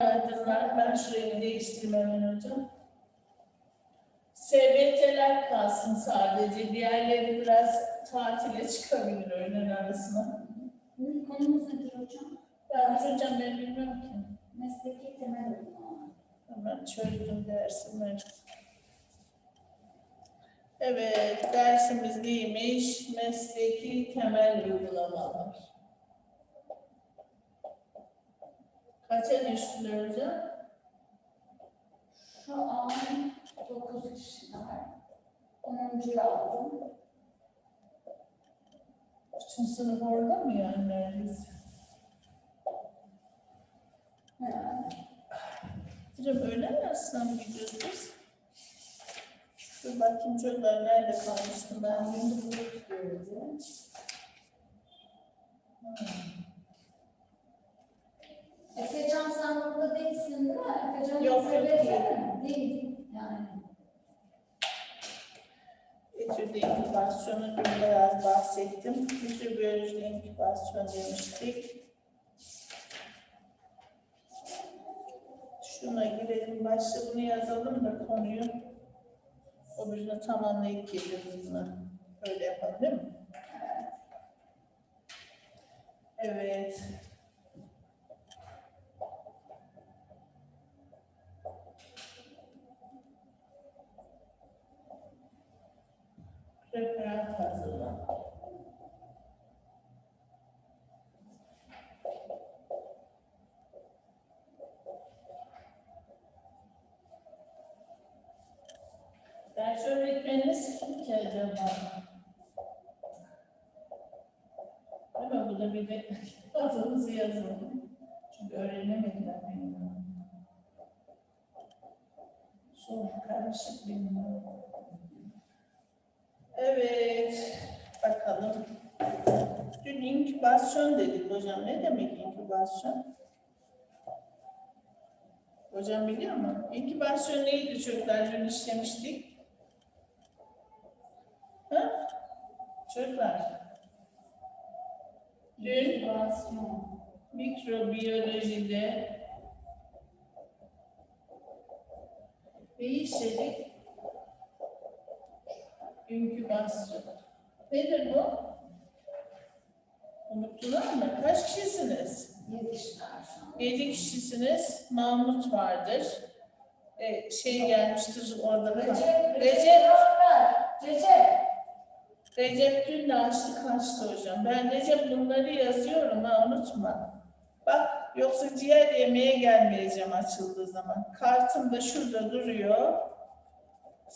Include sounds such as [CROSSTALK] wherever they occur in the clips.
Aydınlar, ben şurayı değiştireyim hemen hocam. SBT'ler kalsın sadece. Diğerleri biraz tatile çıkabilir öğlen arasına. Konumuz nedir hocam? Ben hocam ben bilmiyorum ki. Mesleki temel uygulama. Hemen çözdüm dersimi. Evet, dersimiz neymiş? Mesleki temel uygulamalar. Kaça düştüler hocam? Şu an 9 kişiler. 10. aldım. Bütün sınıf orada mı yani neredeyse? Herhalde. Hocam öğlen arasına mı gidiyoruz biz? Dur bakayım çocuklar nerede kalmıştım ben? Bunu tutuyoruz. Efecan sen burada değilsin değil mi? Efecan Yok, yok, SBT değil. mi? Değil. Yani. Etüde inkübasyonu dün biraz bahsettim. Mikrobiyolojide inkübasyon demiştik. Şuna girelim, başta bunu yazalım da konuyu. Öbürünü tamamlayıp geliriz buna. Öyle yapalım değil mi? Evet. Referat hazırla. Ders öğretmeniniz kim ki acaba? Ama bu da bir de [LAUGHS] adınızı yazın. Çünkü öğrenemediler benim. Soru karışık benim. Evet, bakalım. Dün inkübasyon dedik hocam. Ne demek inkübasyon? Hocam biliyor mu? İnkübasyon neydi çocuklar? Dün işlemiştik. Ha? Çocuklar. Dün İnkübasyon. mikrobiyolojide ne işledik? İnkübasyon. Nedir bu? Unuttular mı? Kaç kişisiniz? Yedi kişiler. Yedi kişisiniz. Mahmut vardır. Ee, şey gelmiştir orada. Recep, Recep. Recep. Recep dün de açtı kaçtı hocam. Ben Recep bunları yazıyorum ha unutma. Bak yoksa ciğer yemeye gelmeyeceğim açıldığı zaman. Kartım da şurada duruyor.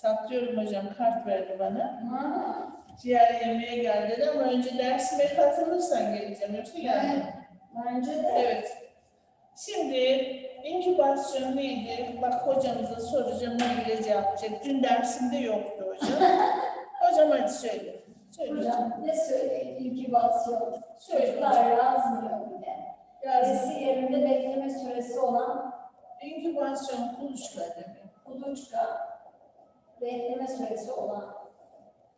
Saklıyorum hocam kart verdi bana. Ha. Ciğer yemeye gel dedi ama önce dersime katılırsan geleceğim yoksa gelmem. Bence de. Evet. Şimdi inkübasyon neydi? Bak hocamıza soracağım ne bile cevap verecek. Dün dersimde yoktu hocam. [LAUGHS] hocam hadi söyle. Söyle hocam. Ne söyleyeyim inkübasyon? Söyle Çocuklar hocam. yazmıyor bile. Yazın. Sesi yerinde bekleme süresi olan İnkübasyon kuluçka demek. kuluçka bekleme süresi olan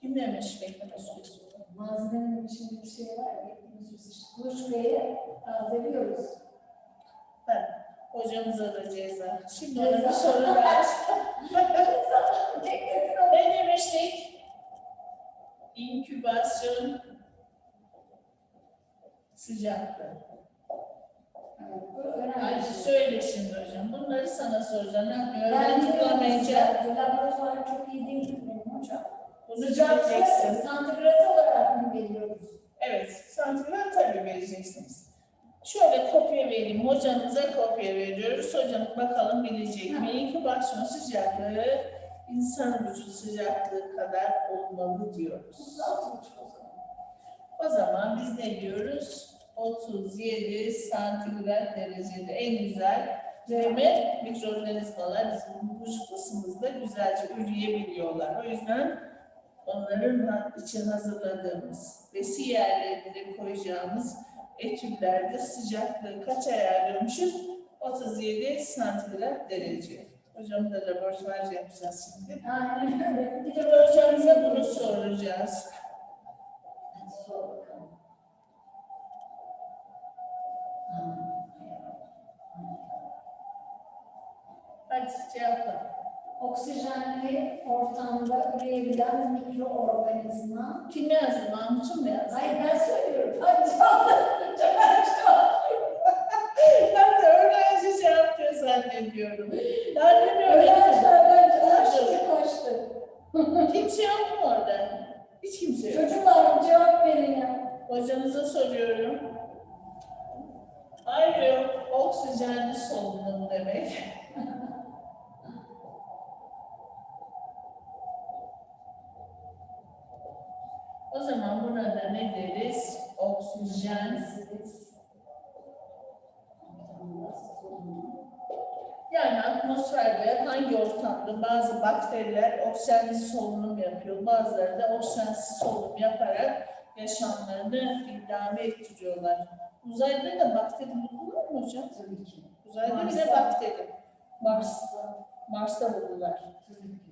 Kim demiş bekleme süresi? malzemenin içinde bir şey var ya bekleme süresi. İşte Kuluçkayı tazeliyoruz. Ha, hocamıza da ceza. Şimdi ona bir Ceza. soru ver. Ne demiştik? İnkübasyon sıcaklığı. Hadi söyle şimdi hocam. Bunları sana soracağım. Ne yapıyor? Ben sıcaklığı. Laboratuvar çok iyi değil benim hocam. bunu bileceksin. santigrat olarak mı veriyoruz? Evet, santigrat tabii vereceksiniz. Şöyle kopya vereyim. Hocamıza kopya veriyoruz. Hocam bakalım bilecek mi? İnkübasyon sıcaklığı insan vücut sıcaklığı kadar olmalı diyoruz. 36 buçuk o zaman. O zaman biz ne diyoruz? 37 santigrat derecede en güzel ve mikroorganizmalar bizim vücut ısımızda güzelce üreyebiliyorlar. O yüzden onların için hazırladığımız besi yerlerine koyacağımız etüllerde sıcaklığı kaç ayarlıyormuşuz? 37 santigrat derece. Hocam da laboratuvar yapacağız şimdi. Aynen. Bir de hocamıza bunu soracağız. Cevapla. Oksijenli ortamda üreyebilen mikroorganizma. Kim yazdı? Mahmut'un mu yazdı? Hayır ben söylüyorum. Ben [LAUGHS] ben de öğrenci cevaplıyor zannediyorum. Ben de öğrenci. bence aşırı kaçtı. Kimse yok mu orada? Hiç kimse yok. Çocuklar cevap verin ya. Hocanıza soruyorum. Ayrı oksijenli solunum demek. o zaman buna da ne deriz? Oksijensiz. Yani atmosferde hangi ortamda bazı bakteriler oksijensiz solunum yapıyor, bazıları da oksijensiz solunum yaparak yaşamlarını idame ettiriyorlar. Uzayda da bakteri bulunur mu hocam? Tabii ki. Uzayda bile Mars'ta. bakteri. Mars'ta. Mars'ta buldular. Tabii ki.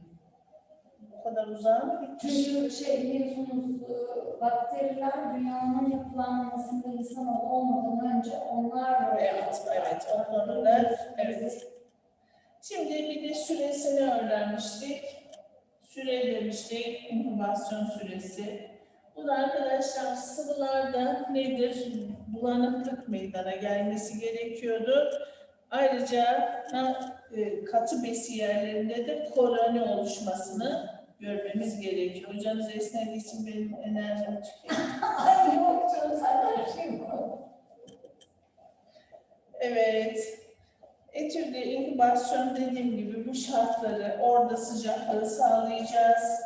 Bu kadar uzağa mı gitmiş? Çünkü şey biliyorsunuz e, bakteriler dünyanın yapılanmasında insan olmadan önce onlar var. Evet, evet. O konuda evet. Şimdi bir de süresini öğrenmiştik. Süre demiştik, inkübasyon süresi. Bu da arkadaşlar sıvılarda nedir? Bulanıklık meydana gelmesi gerekiyordu. Ayrıca ha, e, katı besi yerlerinde de koloni oluşmasını görmemiz gerekiyor. Hocanız esnediği için benim enerjim tükeniyor. [LAUGHS] Ay yok canım sen her şey. Evet. Etüde inkübasyon dediğim gibi bu şartları orada sıcaklığı sağlayacağız.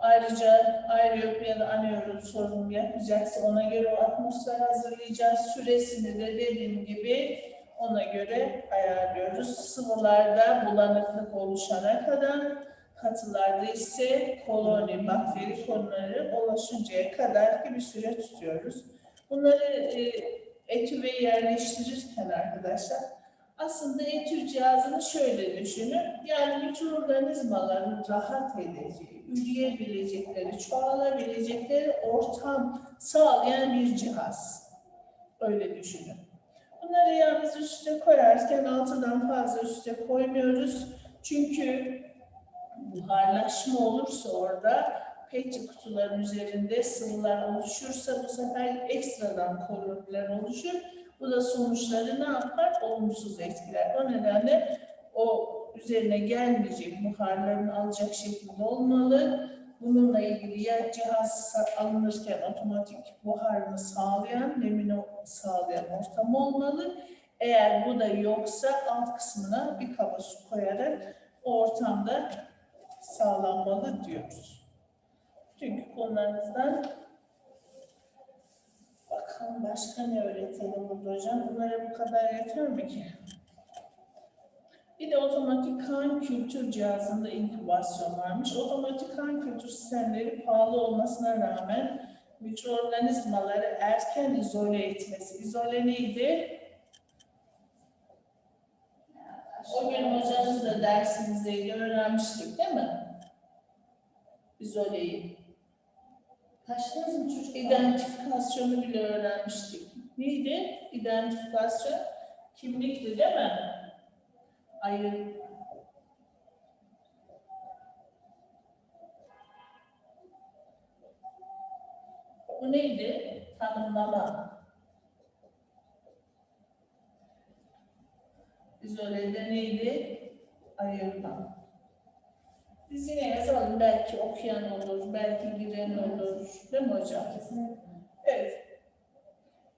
Ayrıca aerobik ya da anaerob solunum yapacaksa ona göre o atmosfer hazırlayacağız. Süresini de dediğim gibi ona göre ayarlıyoruz. Sıvılarda bulanıklık oluşana kadar, katılarda ise koloni, bakteri kolonileri oluşuncaya kadar ki bir süre tutuyoruz. Bunları e, etüve yerleştirirken arkadaşlar aslında etür cihazını şöyle düşünün. Yani mikroorganizmaların rahat edeceği, üreyebilecekleri, çoğalabilecekleri ortam sağlayan bir cihaz. Öyle düşünün. Bunları yalnız üste koyarken altıdan fazla üste koymuyoruz. Çünkü buharlaşma olursa orada pet kutuların üzerinde sıvılar oluşursa bu sefer ekstradan koloniler oluşur. Bu da sonuçları ne yapar? Olumsuz etkiler. O nedenle o üzerine gelmeyecek buharların alacak şekilde olmalı. Bununla ilgili ya cihaz alınırken otomatik buharını sağlayan, nemini sağlayan ortam olmalı. Eğer bu da yoksa alt kısmına bir kaba su koyarak ortamda sağlanmalı diyoruz. Çünkü konularınızdan bakalım başka ne öğretelim burada hocam? Bunlara bu kadar yeter mi ki? Bir de otomatik kan kültür cihazında inkübasyon varmış. Otomatik kan kültür sistemleri pahalı olmasına rağmen mikroorganizmaları erken izole etmesi. İzole neydi? O gün hocanız da dersinizde öğrenmiştik değil mi? İzoleyi. Kaçtınız mı çocuklar? İdentifikasyonu bile öğrenmiştik. Neydi? İdentifikasyon kimlikti değil mi? Ayır. Bu neydi? Tanımlama. İzolede neydi? Ayırma. Biz yine yazalım. Belki okuyan olur, belki giren olur. Değil mi hocam? Evet.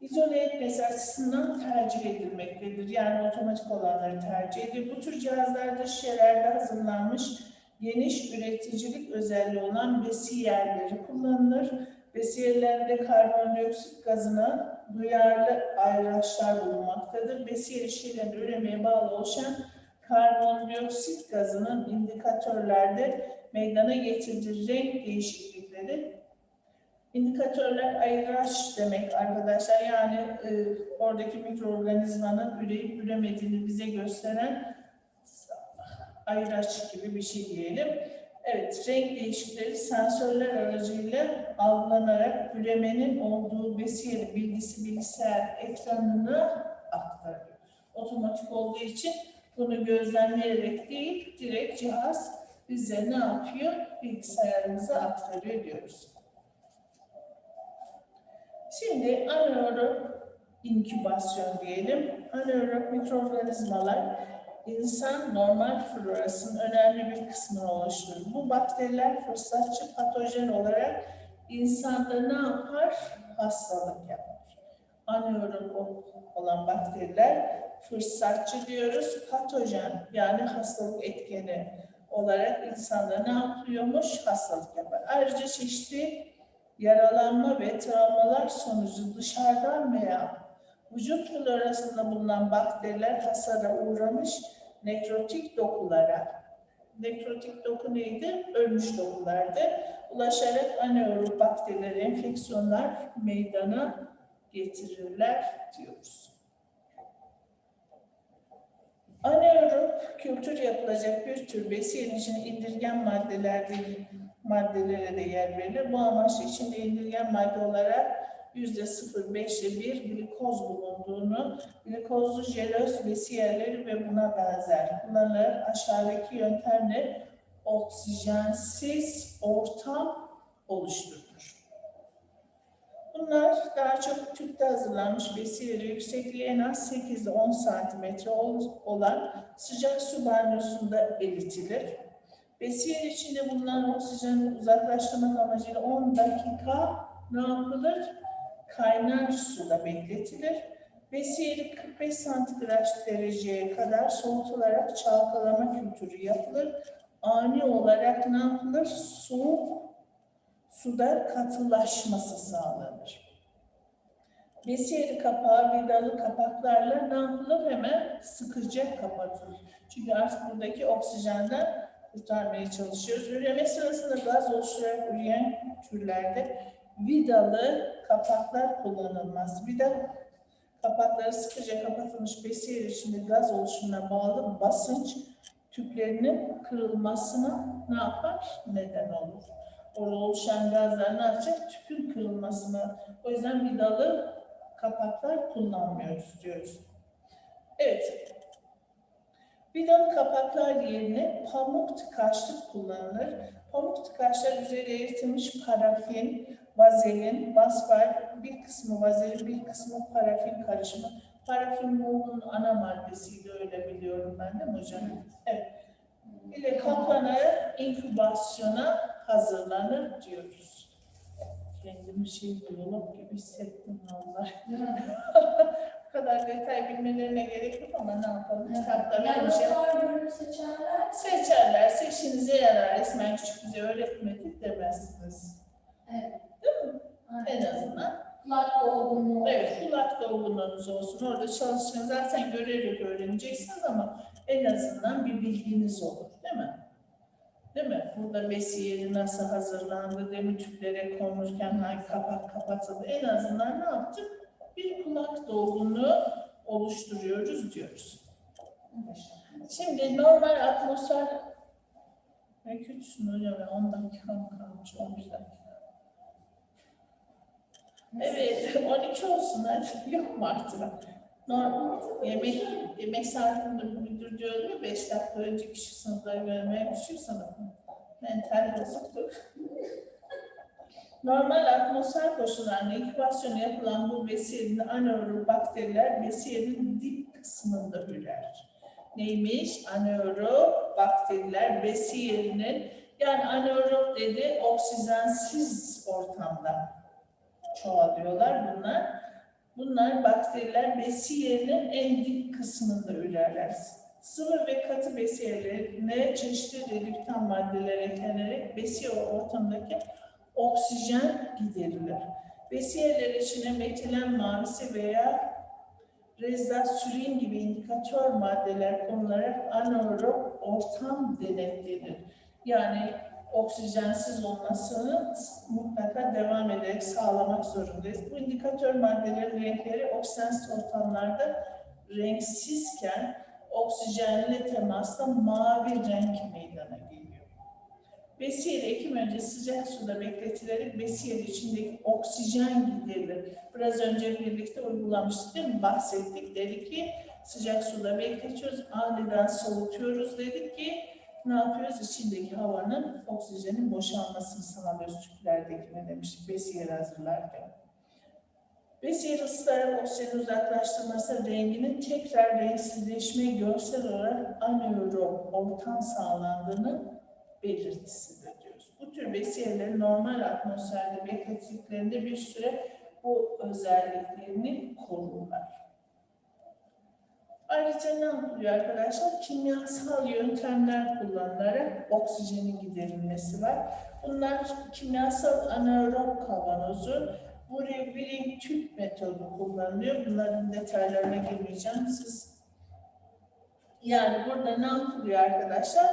İzole etmesi açısından tercih edilmektedir. Yani otomatik olanları tercih edilir. Bu tür cihazlarda şişelerde hazırlanmış geniş üreticilik özelliği olan besiyerleri kullanılır. Besiyerlerde karbondioksit gazına duyarlı ayraçlar bulunmaktadır. Besiyer şişelerin üremeye bağlı oluşan karbondioksit gazının indikatörlerde meydana getirdiği renk değişiklikleri İndikatörler ayraç demek arkadaşlar. Yani e, oradaki mikroorganizmanın üreyip üremediğini bize gösteren ayraç gibi bir şey diyelim. Evet, renk değişiklikleri sensörler aracıyla algılanarak üremenin olduğu besiyer bilgisi bilgisayar ekranına aktarıyor. Otomatik olduğu için Bunu gözlemleyerek değil, direkt cihaz bize ne yapıyor? Bilgisayarımıza aktarıyor diyoruz. Şimdi anaerob inkübasyon diyelim. Anaerob mikroorganizmalar insan normal florasının önemli bir kısmını oluşturur. Bu bakteriler fırsatçı patojen olarak insanda ne yapar? Hastalık yapar. Anaerob olan bakteriler fırsatçı diyoruz, patojen yani hastalık etkeni olarak insanda ne yapıyormuş? Hastalık yapar. Ayrıca çeşitli yaralanma ve travmalar sonucu dışarıdan veya vücut florasında bulunan bakteriler hasara uğramış nekrotik dokulara, nekrotik doku neydi? Ölmüş dokulardı. Ulaşarak anaerob bakterileri enfeksiyonlar meydana getirirler diyoruz. Anaerob kültür yapılacak bir tür besin için indirgen maddelerde maddelere de yer verilir. Bu amaçla içinde indirgen madde olarak yüzde 0,5'le bir glikoz bulunduğunu, glikozlu jelöz besiyerleri ve buna benzer kullanılır. Aşağıdaki yöntemle oksijensiz ortam oluşturulur. Bunlar daha çok tüpte hazırlanmış besiyeri yüksekliği en az 8 ile 10 santimetre ol- olan sıcak su banyosunda eritilir. Besiyer içinde bulunan oksijeni uzaklaştırmak amacıyla 10 dakika ne yapılır? Kaynar suda bekletilir. Besiyeri 45 santigrat dereceye kadar soğutularak çalkalama kültürü yapılır. Ani olarak ne yapılır? Soğuk suda katılaşması sağlanır. Besiyeri kapağı vidalı kapaklarla ne yapılır? Hemen sıkıca kapatılır. Çünkü artık buradaki oksijenden kurtarmaya çalışıyoruz. Üreme sırasında gaz oluşturarak üreyen türlerde vidalı kapaklar kullanılmaz. Vida kapakları sıkıca kapatılmış besiyer içinde gaz oluşumuna bağlı basınç tüplerinin kırılmasına ne yapar? Neden olur. Orada oluşan gazlar ne yapacak? Tüpün kırılmasına. O yüzden vidalı kapaklar kullanmıyoruz diyoruz. Evet. Vidalı kapaklar yerine pamuk tıkaçlık kullanılır. Pamuk tıkaçlar üzeri eritilmiş parafin, vazelin, basbar, bir kısmı vazelin, bir kısmı parafin karışımı. Parafin mumun ana maddesiydi öyle biliyorum ben de hocam? Evet. ile kaplanarak inkübasyona hazırlanır diyoruz. Kendimi şey biyolog gibi hissettim vallahi. [LAUGHS] Bu kadar detay bilmelerine gerek yok ama ne yapalım? Kitapta vermiş ya. Laboratuvar bölümü seçerler. Seçerler, seçinize yarar. Resmen küçük bize öğretmedi demezsiniz. Evet. En azından. Kulak dolgunluğu. Evet, kulak dolgunluğunuz olsun. Orada çalışın. Zaten görerek öğreneceksiniz ama en azından bir bilginiz olur. Değil mi? Değil mi? Burada besiyeri nasıl hazırlandı, demir tüplere konurken hangi kapak kapatıldı. En azından ne yaptık? Bir kulak dolgunluğu oluşturuyoruz diyoruz. Şimdi normal atmosfer ne kötüsün hocam ya 10 dakikam kalmış 11 dakika. Evet 12 olsun hadi yok mu artırma? Normal yemek yemek saatinde müdür diyordu ya 5 dakika önce kişi sınıfları görmeye küçük sınıfı. Mental bozukluk. Normal atmosfer koşullarında inkübasyonu yapılan bu besiyerin anaerob bakteriler besiyerin dip kısmında ürer. Neymiş? Anaerob bakteriler besiyerinin yani anaerob dedi oksijensiz ortamda çoğalıyorlar bunlar. Bunlar bakteriler besiyerinin en dip kısmında ürerler. Sıvı ve katı besiyerlerine çeşitli redüktan maddeler eklenerek besiyer ortamındaki oksijen giderilir. Besiyerler içine metilen mavisi veya rezasürin gibi indikatör maddeler konularak anaerob ortam denetlenir. Yani oksijensiz olmasını mutlaka devam ederek sağlamak zorundayız. Bu indikatör maddelerin renkleri oksijensiz ortamlarda renksizken oksijenle temasla mavi renk meydana geliyor. Besiyer ekim önce sıcak suda bekletilerek besiyer içindeki oksijen giderilir. Biraz önce birlikte uygulamıştık değil mi? Bahsettik. Dedi ki sıcak suda bekletiyoruz, aniden soğutuyoruz dedik ki ne yapıyoruz? İçindeki havanın oksijenin boşalmasını sağlıyoruz tüplerdekine demiştik besiyer hazırlarken. Besiyer ısıtarak oksijeni uzaklaştırması renginin tekrar renksizleşme görsel olarak anaerob ortam sağlandığını belirtisidir diyoruz. Bu tür besiyerleri normal atmosferde beklettiklerinde bir süre bu özelliklerini korurlar. Ayrıca ne yapılıyor arkadaşlar? Kimyasal yöntemler kullanılarak oksijenin giderilmesi var. Bunlar kimyasal anaerob kavanozu, Brewery tüp metodu kullanılıyor. Bunların detaylarına girmeyeceğim. Siz yani burada ne yapılıyor arkadaşlar?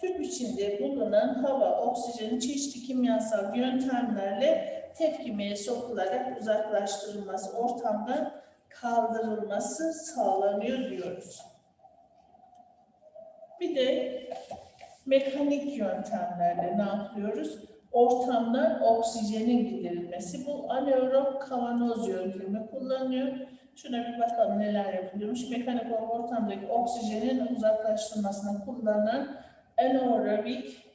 Tüp içinde bulunan hava, oksijenin çeşitli kimyasal yöntemlerle tepkimeye sokularak uzaklaştırılması, ortamdan kaldırılması sağlanıyor diyoruz. Bir de mekanik yöntemlerle ne yapıyoruz? Ortamdan oksijenin giderilmesi. Bu anaerob kavanoz yöntemi kullanılıyor. Şuna bir bakalım neler yapılıyormuş. Mekanik ortamdaki oksijenin uzaklaştırılmasına kullanılan anaerobik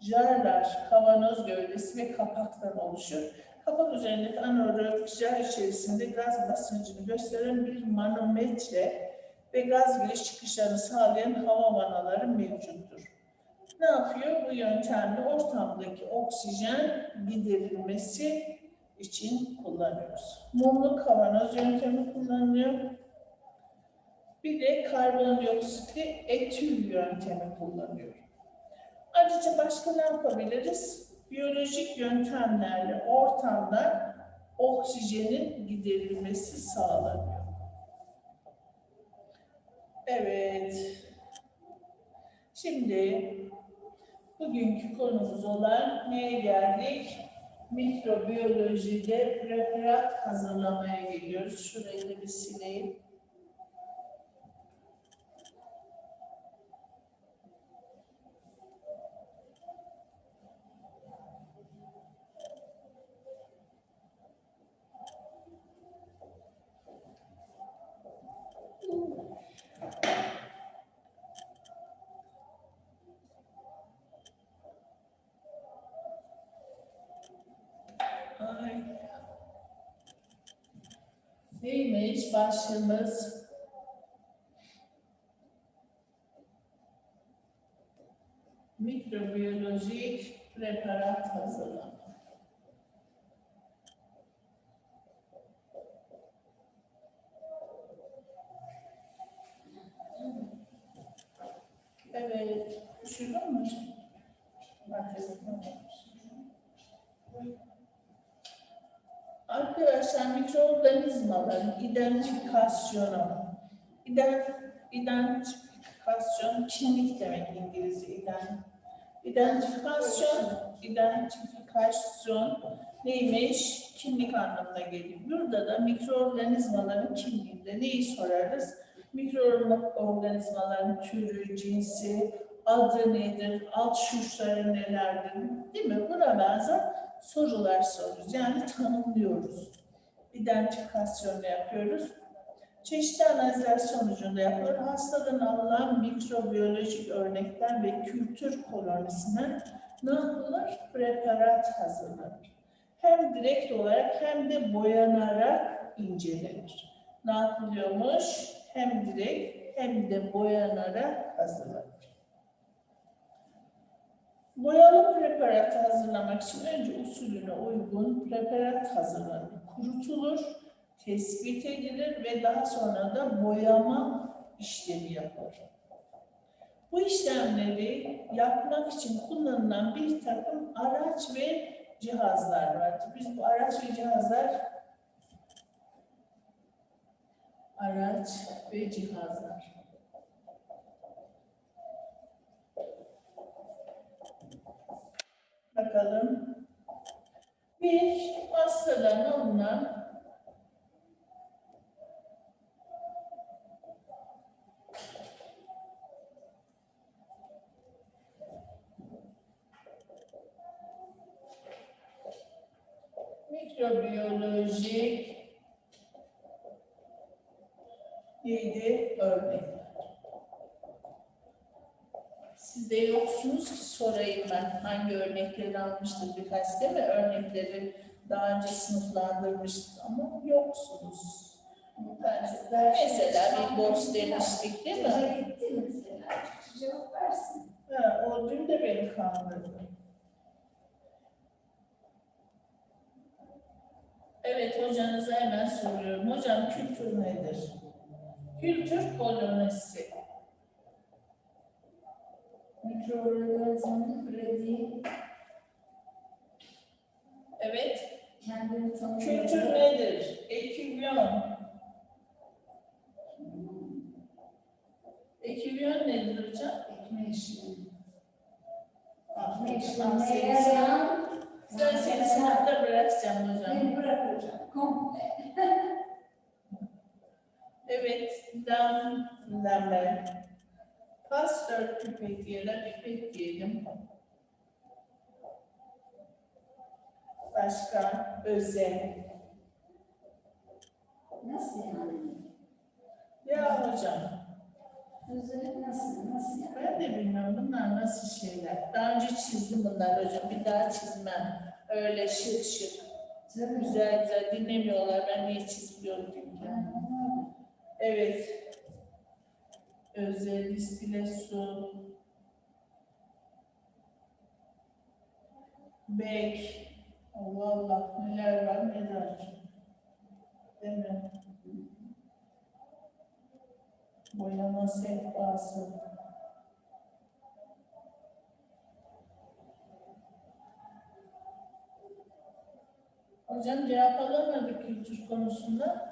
jarlar, kavanoz gövdesi ve kapaktan oluşur. Kapak üzerindeki anaerobik jar içerisinde gaz basıncını gösteren bir manometre ve gaz giriş çıkışlarını sağlayan hava vanaları mevcuttur. Ne yapıyor? Bu yöntemle ortamdaki oksijen giderilmesi için kullanıyoruz. Mumlu kavanoz yöntemi kullanılıyor. Bir de karbondioksitli etül yöntemi kullanıyor. Ayrıca başka ne yapabiliriz? Biyolojik yöntemlerle ortamda oksijenin giderilmesi sağlanıyor. Evet. Şimdi bugünkü konumuz olan neye geldik? Mikrobiyolojide preparat hazırlamaya geliyoruz. Şurayı da bir sileyim. Ay. Neymiş başlığımız? Mikrobiyolojik preparat hazırlama. Evet, düşürdün mü? Bak, Arkadaşlar mikroorganizmaların identifikasyonu, İden, identifikasyon kimlik demek İngilizce. İden, identifikasyon, identifikasyon neymiş? Kimlik anlamına geliyor. Burada da mikroorganizmaların kimliğinde neyi sorarız? Mikroorganizmaların türü, cinsi, adı nedir, alt şuşları nelerdir, değil mi? Buna benzer sorular soruyoruz. Yani tanımlıyoruz. İdentifikasyon yapıyoruz. Çeşitli analizler sonucunda yapılır. Hastadan alınan mikrobiyolojik örnekler ve kültür kolonisinden ne yapılır? Preparat hazırlanır. Hem direkt olarak hem de boyanarak incelenir. Ne yapılıyormuş? Hem direkt hem de boyanarak hazırlanır. Boyalı preparat hazırlamak için önce usulüne uygun preparat hazırlanır. Kurutulur, tespit edilir ve daha sonra da boyama işlemi yapılır. Bu işlemleri yapmak için kullanılan bir takım araç ve cihazlar vardır. Biz bu araç ve cihazlar araç ve cihazlar. Bakalım. Bir hastadan alınan mikrobiyolojik neydi? Siz de yoksunuz ki sorayım ben hangi birkaç değil mi? Örnekleri daha önce sınıflandırmıştık ama yoksunuz. Ben- Mesela bir borç demiştik değil mi? Gitti mesela. Cevap versin. Ha, o dün de beni kandırdı. Evet hocanıza hemen soruyorum. Hocam kültür nedir? Kültür kolonisi. Mikroorganizmanın ürediği Evet. kendini Kültür nedir? Ekivyon. Ekivyon nedir hocam? ekme. Ah, Ekme ben işlemine seni- Ben sınıfta bırakacağım hocam. Beni bırakacağım. Komple. Evet, dam, lamel. Pastör pipet ya da pipet diyelim. Başka, özel. Nasıl yani? Ya hocam, Özellik nasıl? Nasıl yani? ben de bilmiyorum bunlar nasıl şeyler. Daha önce çizdim bunlar hocam, bir daha çizmem. Öyle şık şık, güzel güzel dinlemiyorlar. Ben niye çizmiyorum çünkü. Evet. Özel stilesu. Bek. Allah Allah neler var neler. Değil mi? Boyama sehpası. Hocam cevap alamadık kültür konusunda.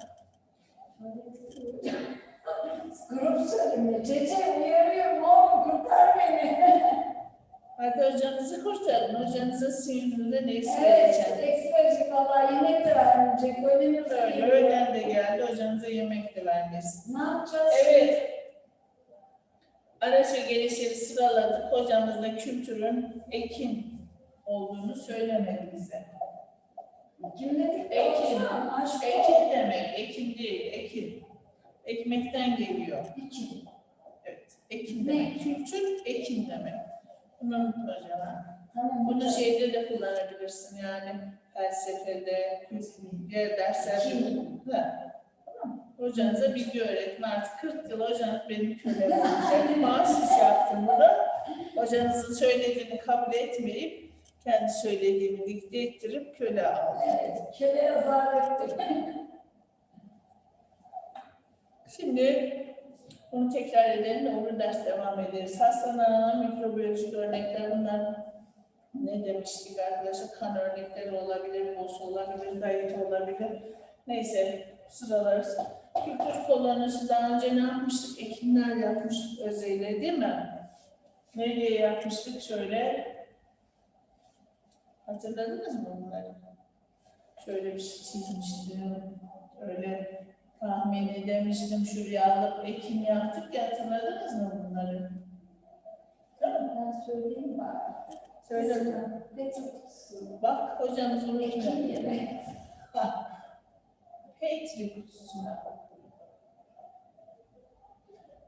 Grup söyleme. Cece uyarıyorum oğlum kurtar beni. [LAUGHS] Hadi hocanızı kurtarın. Hocanıza suyunuzda ne evet, vereceğim. eksi verecek valla yemek de vermeyecek. Öyle Böyle öğlen de geldi. Hocanıza yemek de vermesin. Ne yapacağız? Evet. Araç ve gelişleri sıraladık. Hocamız da kültürün ekin olduğunu söylemedi bize. Kim dedik? Ekin. Hocam, aşk Ekin demek, ekin değil, ekin. Ekmekten geliyor. Ekin. Evet, ekin demek. Kültür, ekin demek. Bunu unutma hocam. Tamam. Bunu şeyde de kullanabilirsin yani felsefede, diğer derslerde. Ha, Tamam. Hocanıza bilgi öğretin. Artık 40 yıl hocanız benim kölem olacak. Mahsus yaptım bunu. Hocanızın söylediğini kabul etmeyip kendi söylediğimi dikte ettirip köle aldım. Evet, köle yazarlıktır. Şimdi bunu tekrar edelim de öbür ders devam ederiz. Hastalanan mikrobiyolojik örnekler bunlar ne demiştik arkadaşlar? Kan örnekleri olabilir, bos olabilir, dayıt olabilir. Neyse sıralarız. Kültür kolonisi daha önce ne yapmıştık? Ekimler yapmıştık özeyle değil mi? Nereye yapmıştık? Şöyle hatırladınız mı bunları? Şöyle bir şey çizmiştim. Öyle tahmin edemiştim. Şuraya alıp ekim yaptık ya hatırladınız mı bunları? Mi? Ben söyleyeyim bari. Söyle. Bak hocamız unutmuyor. yeri. [LAUGHS] Petri kutusuna.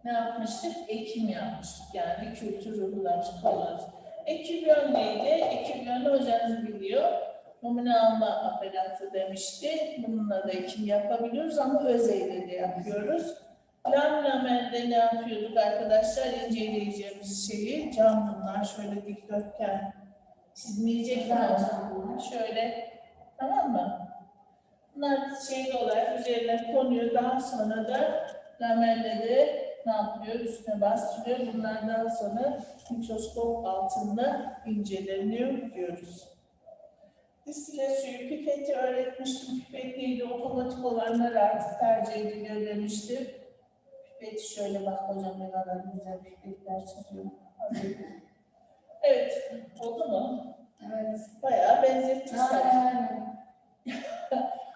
Ne yapmıştık? Ekim yapmıştık. Yani kültür uygulamış kalır. Ekibyon neydi? Ekibyon hocanız biliyor. Numune alma aparatı demişti. Bununla da ekim yapabiliyoruz ama özeyle de yapıyoruz. Lam lamelde ne yapıyorduk arkadaşlar? İnceleyeceğimiz şeyi cam bunlar şöyle dikdörtgen çizmeyecek canlılar. şöyle tamam mı? Bunlar şey olarak üzerine konuyor. Daha sonra da lamelle de ne yapıyor? Üstüne bastırıyor. Bunlar daha sonra mikroskop altında inceleniyor diyoruz. Distile suyu pipeti öğretmiştim. Pipet neydi? Otomatik olanlar artık tercih ediliyor demiştim. Pipeti şöyle bak hocam ne kadar güzel pipetler çiziyor. Evet, oldu mu? Evet. Bayağı benzettik sanki. [LAUGHS]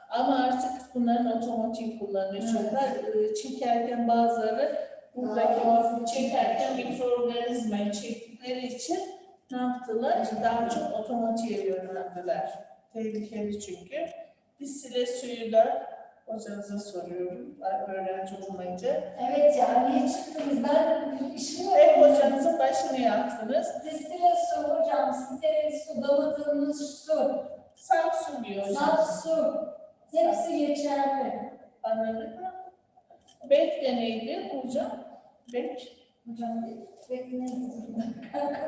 Ama artık bunların otomatik kullanıyor Evet. çocuklar. Ee, Çekerken bazıları buradaki çekerken mikroorganizmayı çektikleri için ne yaptılar? Daha çok otomatiğe yönlendiler. Tehlikeli çünkü. Distile suyu da hocanıza soruyorum. Ben öğrenci olmayınca. Evet ya niye çıktınız? Ben işimi Hep hocanızın başını yaktı. baktınız. Distile su hocam, steril su, damıtılmış su, Saf su diyor hocam. saf su. Hepsi geçerli. Anladık mı? Bek de neydi hocam? Bek. Hocam bekleyin.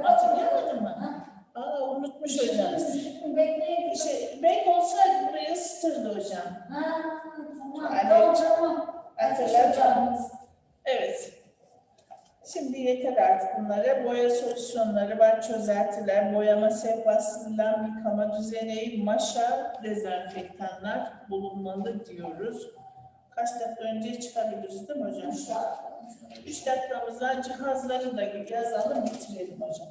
Hatırlayamadın mı? Aa unutmuş hocam. Bekleyin. Şey, bek olsaydı burayı ısıtırdı hocam. Ha, tamam. Hadi. Tamam. Hatırladım. Evet. Şimdi yeter artık bunlara. Boya solüsyonları var, çözeltiler, boyama sehpasından yıkama düzeneği, maşa, dezenfektanlar bulunmalı diyoruz. Kaç dakika önce çıkabiliriz değil mi hocam? Üç dakikamızdan cihazları da yazalım, bitirelim hocam.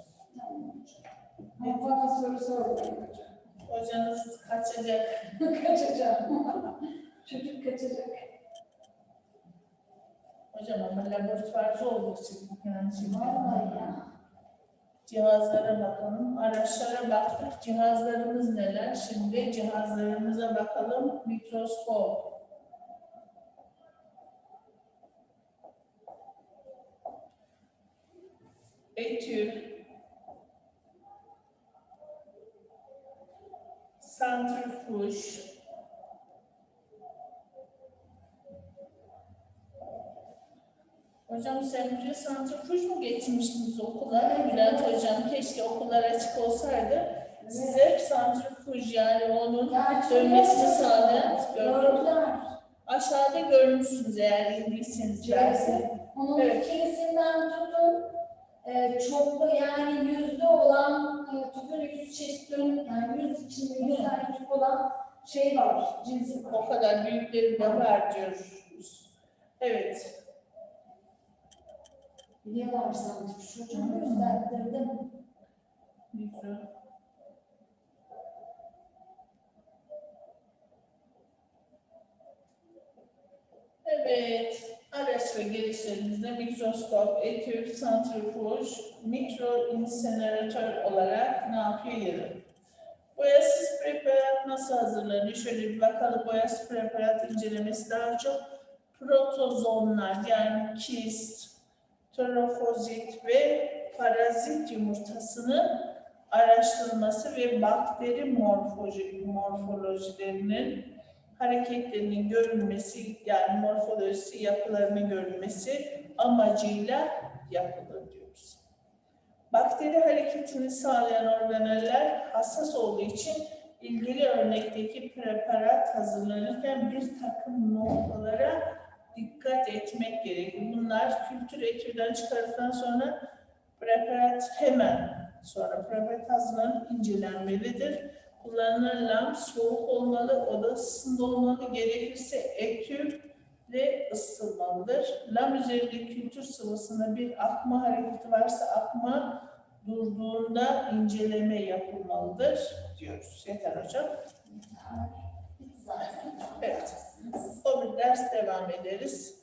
Ama bana soru sormayın hocam. Hocanız kaçacak. [LAUGHS] Kaçacağım. Çocuk kaçacak. Hocam ama laboratuvarcı olduk çıktık yani şimdi. Vallahi ya. Cihazlara bakalım. Araçlara baktık. Cihazlarımız neler? Şimdi cihazlarımıza bakalım. Mikroskop. Etü. Santrifuj. Hocam sen buraya santrifuj mu getirmiştiniz okula? Bülent hocam keşke okullar açık olsaydı. Size santrifuj yani onun dönmesini sağlayan. Aşağıda görmüşsünüz eğer indiyseniz dersi. Onun Evet. ikilisinden tutun e, çoklu yani yüzde olan e, tüpün yüz çeşitli yani yüz içinde yüz tane tüp olan şey var, cinsi var. O kadar büyükleri de var diyoruz. Evet. Biliyorlar sanki şu Hmm. çocuğu gösterdirdim. Mikro. Evet, araç ve gereçlerimizde mikroskop, etüt, santrifuj, mikro inseneratör olarak ne yapıyor yarın? Boyasız preparat nasıl hazırlanıyor? Şöyle bir bakalım. Boyasız preparat incelemesi daha çok protozonlar yani kist, trofozit ve parazit yumurtasının araştırılması ve bakteri morfoloji, morfolojilerinin hareketlerinin görülmesi yani morfolojisi yapılarının görülmesi amacıyla yapılır diyoruz. Bakteri hareketini sağlayan organeller hassas olduğu için ilgili örnekteki preparat hazırlanırken bir takım noktalara dikkat etmek gerekir. Bunlar kültür etüden çıkarıldıktan sonra preparat hemen sonra preparat hazırlanıp incelenmelidir. Kullanılan lam soğuk olmalı, oda ısısında olmalı, gerekirse etülle ısıtılmalıdır. Lam üzerinde kültür sıvısında bir akma hareketi varsa akma durduğunda inceleme yapılmalıdır diyoruz. Yeter hocam. Evet. O bir ders devam ederiz.